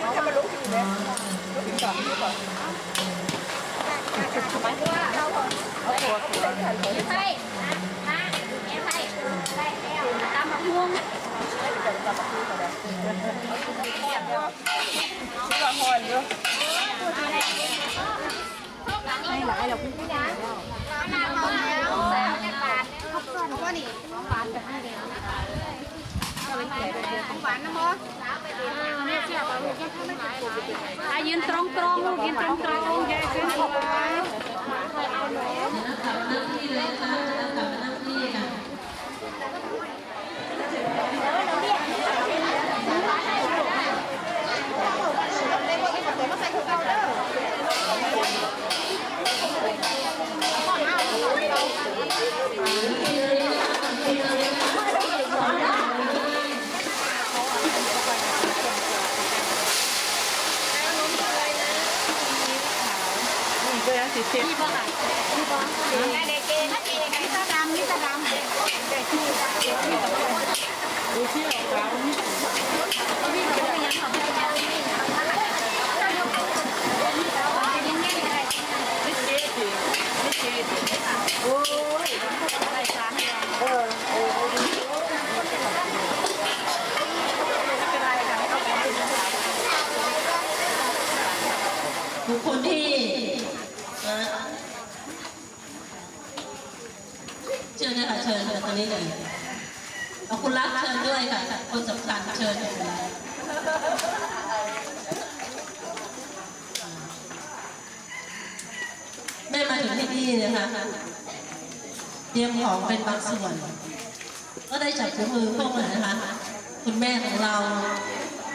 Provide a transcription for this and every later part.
นี้จะมาลุกอยู่เลยลุกก่อนลุกก่อนหมายถึงว่าเราของาตัวตัวไม่ไม่ใช่ลตามมะม่วงตัวหอนเยอะไม่หลายหรอกพี่นะร้านเรแล้วแล้วจะบานเขาก็หนีบานกันให้เดียวนะะ តែยืนត្រង់ត្រង់លោកยืនត្រង់ត្រង់ចា ด็กที่ตาเด็กที่ตา Ui, chiếc áo cáo. พี่จะไปยังของพี่จะไปยังยังไงอะไร Mít chế thì, mít chế thì. Ôi. อะไรช้าง Ờ, ờ, ờ. บุคคลที่นะเชิญเลยค่ะเชิญเชิญตอ นี้เลยเอาคุณรักเชิญด้วยค่ะ คนสำคัญเชิญค่ะคุณรักแม่มาถึงที่นี่นะคะเตรียมของเป็นบางส่วน ก็ได้จับมือพวกมันนะคะ คุณแม่ของเรา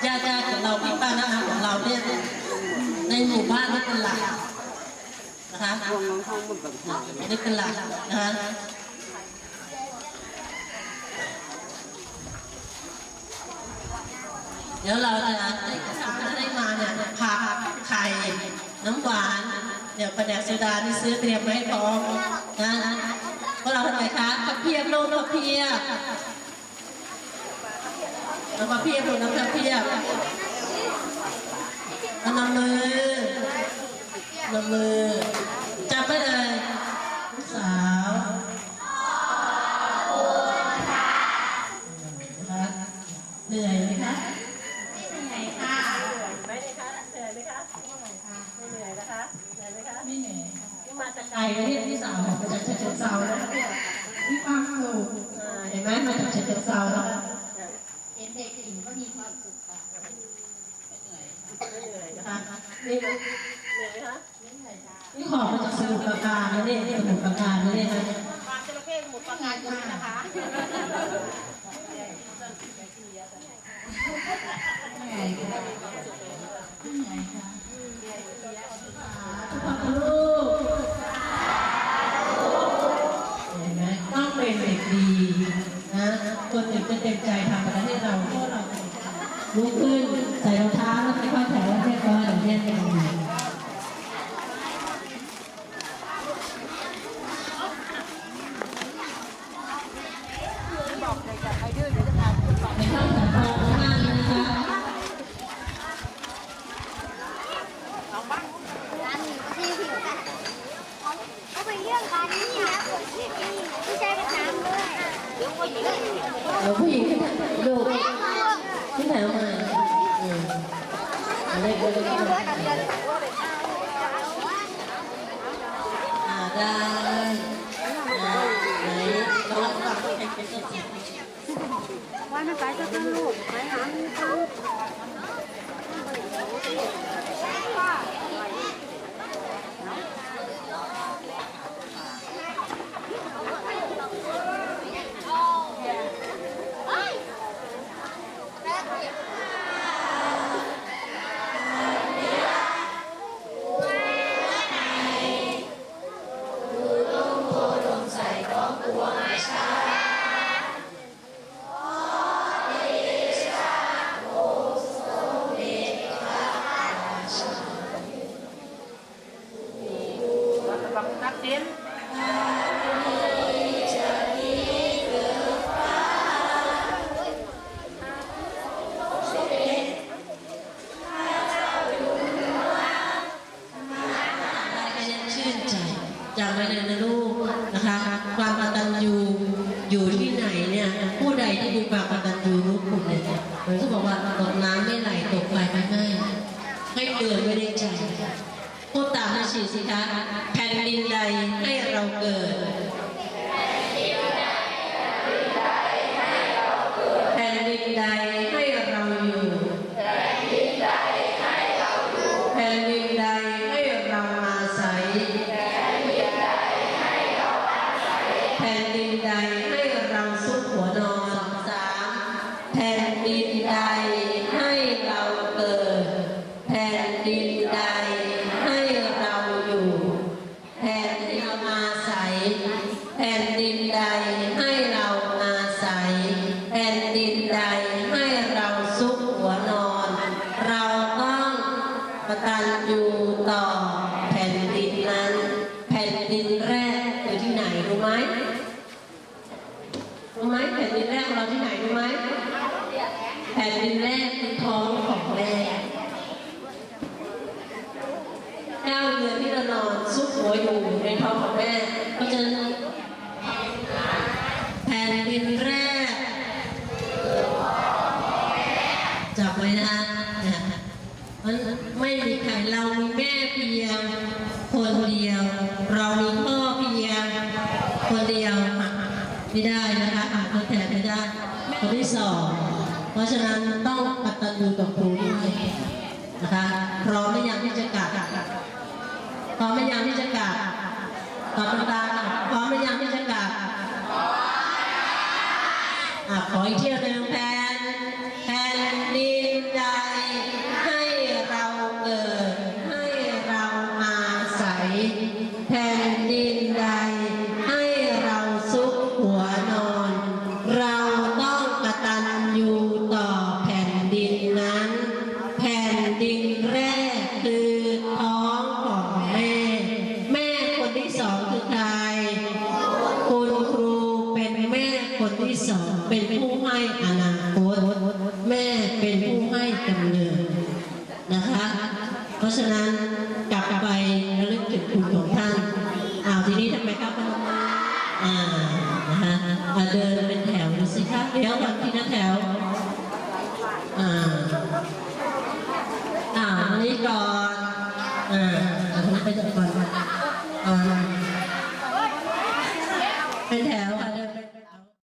ญาติญาติของเราพี่ป้าน้าอาของเราเนี่ยในหมู่บ้านนี่เป็นหลักนะคะนี่เป็นหลักนะคะ ดี๋ยวเราจะได้ได้มาเนี่ยผักไข่น้ำหวานเดี๋ยวประแดกโซดาที่ซื้อเตรียมไว้ให้พร้อมนะพวกเราทำไมคะผักเพียบลูกผักเพียบน้ำผักเพียบลูกน้ำผักเพียบเอานำมือนำมือจับไปเลย มมาจากเชิงเซาแล้วเห็นเด็กหญิงก็มีความสุขค่ะไม่เหนื่อยนะนะคะคะนี่นะเหนื่อยไหมคะนี่ขอมาจากสมุทรปราการนะเนี่ยสมุทรปราการนะเนี่ยนะปลาจระเข้หมดปลางานกันนะคะ เยอะเดี๋ยวผู้หญิงขึ้นดูขึ้นแถวมาเอออะไรก็ได้อ่าได้อ่าไหนลองฟังให้เป็นตัวจริงว่าไม่ไปก็ต้องลูกไปหาลูก เกิดไว้ในใจพูดตามนะชีสิคะแผ่นดินใดให้เราเกิด รู้ไหมแผ่นดินแรกของเราที่ไหนรู้ไหมแผ่นดินแรกคือท้องของแม่แก้วเรือนที่เรานอนซุกหัวอยู่ในท้องของแม่เพราะฉะนั้นแผ่นดินแรกจับไว้นะนะมันไม่มีใครเรามีแม่เพียงคนเดียว เรามีพ่อเพียงคนเดียว ไม่ได้นะคะอ่านทดแทนไม่ได้คนที่สองเพราะฉะนั้นต้องกตัญญูต่อ อ่านะคะอาเดินเป็นแถวดูสิคะเดี๋ยวก่อนทีละแถวอ่าอ่าอันนี้ก่อนอ่าอันนี้ไปก่อนก่อนอ่า